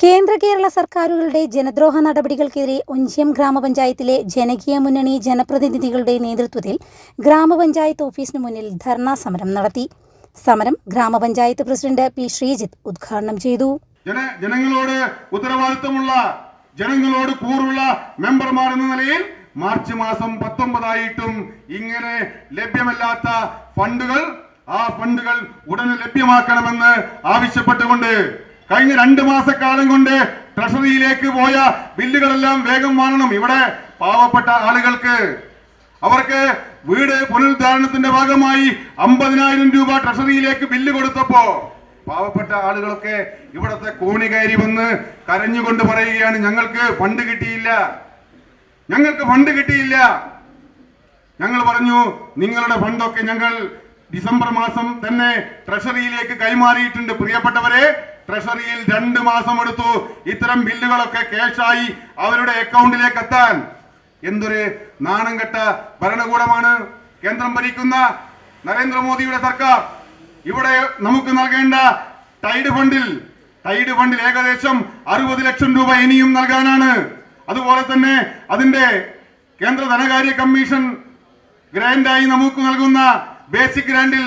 കേന്ദ്ര കേരള സർക്കാരുകളുടെ ജനദ്രോഹ നടപടികൾക്കെതിരെ ഒഞ്ചിയം ഗ്രാമപഞ്ചായത്തിലെ ജനകീയ മുന്നണി ജനപ്രതിനിധികളുടെ നേതൃത്വത്തിൽ ഗ്രാമപഞ്ചായത്ത് ഓഫീസിന് മുന്നിൽ ധർണാ സമരം നടത്തി. സമരം ഗ്രാമപഞ്ചായത്ത് പ്രസിഡന്റ് പി ശ്രീജിത്ത് ഉദ്ഘാടനം ചെയ്തു. ജനങ്ങളോട് ഉത്തരവാദിത്തമുള്ള ജനങ്ങളോട് കൂറുള്ള മെമ്പർമാർ എന്ന നിലയിൽ മാർച്ച് മാസം പത്തൊമ്പതായിട്ടും ഇങ്ങനെ ലഭ്യമല്ലാത്ത ഫണ്ടുകൾ ആ ഫണ്ടുകൾ ഉടനെ ലഭ്യമാക്കണമെന്ന് ആവശ്യപ്പെട്ടുകൊണ്ട് കഴിഞ്ഞ രണ്ട് മാസക്കാലം കൊണ്ട് ട്രഷറിയിലേക്ക് പോയ ബില്ലുകളെല്ലാം വേഗം വാങ്ങണം ഇവിടെ പാവപ്പെട്ട ആളുകൾക്ക്. അവർക്ക് വീട് പുനരുദ്ധാരണത്തിന്റെ ഭാഗമായി അമ്പതിനായിരം രൂപ ട്രഷറിയിലേക്ക് ബില്ല് കൊടുത്തപ്പോ പാവപ്പെട്ട ആളുകളൊക്കെ ഇവിടത്തെ കോണി കയറി വന്ന് കരഞ്ഞുകൊണ്ട് പറയുകയാണ് ഞങ്ങൾക്ക് ഫണ്ട് കിട്ടിയില്ല. ഞങ്ങൾക്ക് ഫണ്ട് കിട്ടിയില്ല. ഞങ്ങൾ പറഞ്ഞു നിങ്ങളുടെ ഫണ്ടൊക്കെ ഞങ്ങൾ ഡിസംബർ മാസം തന്നെ ട്രഷറിയിലേക്ക് കൈമാറിയിട്ടുണ്ട്. പ്രിയപ്പെട്ടവരെ ട്രഷറിയിൽ രണ്ട് മാസം എടുത്തു. ഇത്തരം ബില്ലുകളൊക്കെ ക്യാഷായി അവരുടെ അക്കൗണ്ടിലേക്ക് എത്താൻ എന്തൊരു നാണം കെട്ട ഭരണകൂടമാണ്. കേന്ദ്രം ഭരിക്കുന്ന നരേന്ദ്രമോദിയുടെ സർക്കാർ. ഇവിടെ നമുക്ക് നൽകേണ്ട ടൈഡ് ഫണ്ടിൽ ടൈഡ് ഫണ്ടിൽ ഏകദേശം അറുപത് ലക്ഷം രൂപ ഇനിയും നൽകാനാണ്. അതുപോലെ തന്നെ അതിന്റെ കേന്ദ്ര ധനകാര്യ കമ്മീഷൻ ഗ്രാൻഡായി നമുക്ക് നൽകുന്ന ബേസിക് ഗ്രാൻഡിൽ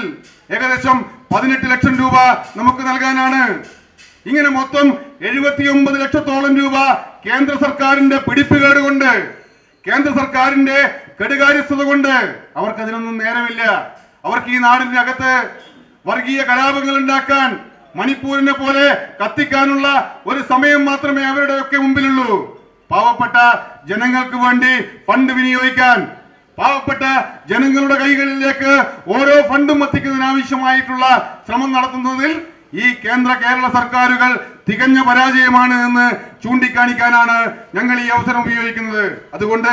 ഏകദേശം പതിനെട്ട് ലക്ഷം രൂപ നമുക്ക് നൽകാനാണ്. ഇങ്ങനെ മൊത്തം എഴുപത്തിയൊമ്പത് ലക്ഷത്തോളം രൂപ കേന്ദ്ര സർക്കാരിന്റെ പിടിപ്പുകേട് കൊണ്ട് കേന്ദ്ര സർക്കാരിന്റെ കെടുകാര്യസ്ഥത കൊണ്ട് അവർക്ക് അതിനൊന്നും നേരമില്ല. അവർക്ക് ഈ നാടിന്റെ അകത്ത് വർഗീയ കലാപങ്ങൾ ഉണ്ടാക്കാൻ മണിപ്പൂരിനെ പോലെ കത്തിക്കാനുള്ള ഒരു സമയം മാത്രമേ അവരുടെ ഒക്കെ മുമ്പിലുള്ളൂ. പാവപ്പെട്ട ജനങ്ങൾക്ക് വേണ്ടി ഫണ്ട് വിനിയോഗിക്കാൻ പാവപ്പെട്ട ജനങ്ങളുടെ കൈകളിലേക്ക് ഓരോ ഫണ്ടും എത്തിക്കുന്നതിനാവശ്യമായിട്ടുള്ള ശ്രമം നടത്തുന്നതിൽ ഈ കേന്ദ്ര കേരള സർക്കാരുകൾ തികഞ്ഞ പരാജയമാണ് എന്ന് ചൂണ്ടിക്കാണിക്കാനാണ് ഞങ്ങൾ ഈ അവസരം ഉപയോഗിക്കുന്നത്. അതുകൊണ്ട്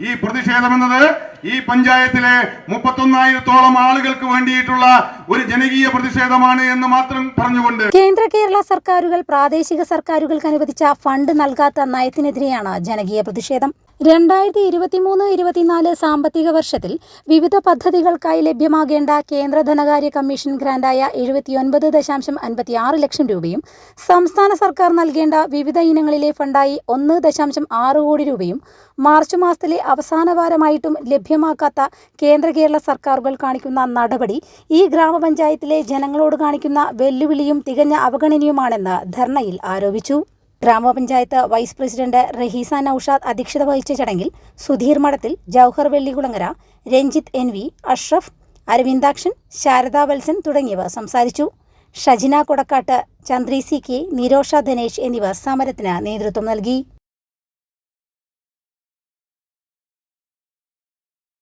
ഈ പ്രതിഷേധം എന്നത് ഈ പഞ്ചായത്തിലെ മുപ്പത്തൊന്നായിരത്തോളം ആളുകൾക്ക് വേണ്ടിയിട്ടുള്ള ഒരു ജനകീയ പ്രതിഷേധമാണ് എന്ന് മാത്രം പറഞ്ഞുകൊണ്ട് കേന്ദ്ര കേരള സർക്കാരുകൾ പ്രാദേശിക സർക്കാരുകൾക്ക് അനുവദിച്ച ഫണ്ട് നൽകാത്ത നയത്തിനെതിരെയാണ് ജനകീയ പ്രതിഷേധം. രണ്ടായിരത്തി ഇരുപത്തിമൂന്ന് ഇരുപത്തിനാല് സാമ്പത്തിക വർഷത്തിൽ വിവിധ പദ്ധതികൾക്കായി ലഭ്യമാകേണ്ട കേന്ദ്ര ധനകാര്യ കമ്മീഷൻ ഗ്രാന്റായ എഴുപത്തിയൊൻപത് ദശാംശം അൻപത്തി ആറ് ലക്ഷം രൂപയും സംസ്ഥാന സർക്കാർ നൽകേണ്ട വിവിധ ഇനങ്ങളിലെ ഫണ്ടായി ഒന്ന് ദശാംശം ആറ് കോടി രൂപയും മാർച്ച് മാസത്തിലെ അവസാന വാരമായിട്ടും ലഭ്യമാക്കാത്ത കേന്ദ്ര കേരള സർക്കാരുകൾ കാണിക്കുന്ന നടപടി ഈ ഗ്രാമപഞ്ചായത്തിലെ ജനങ്ങളോട് കാണിക്കുന്ന വെല്ലുവിളിയും തികഞ്ഞ അവഗണനയുമാണെന്ന് ധർണയിൽ ആരോപിച്ചു. ഗ്രാമപഞ്ചായത്ത് വൈസ് പ്രസിഡന്റ് റഹീസ നൌഷാദ് അധ്യക്ഷത വഹിച്ച ചടങ്ങിൽ സുധീർ മഠത്തിൽ ജൌഹർ വെള്ളികുളങ്ങര രഞ്ജിത്ത് എൻ വി അഷ്റഫ് അരവിന്ദാക്ഷൻ ശാരദാ വത്സൻ തുടങ്ങിയവർ സംസാരിച്ചു. ഷജിന കൊടക്കാട്ട് ചന്ദ്രി സി കെ നിരോഷ ധനേഷ് എന്നിവർ സമരത്തിന് നേതൃത്വം നൽകി.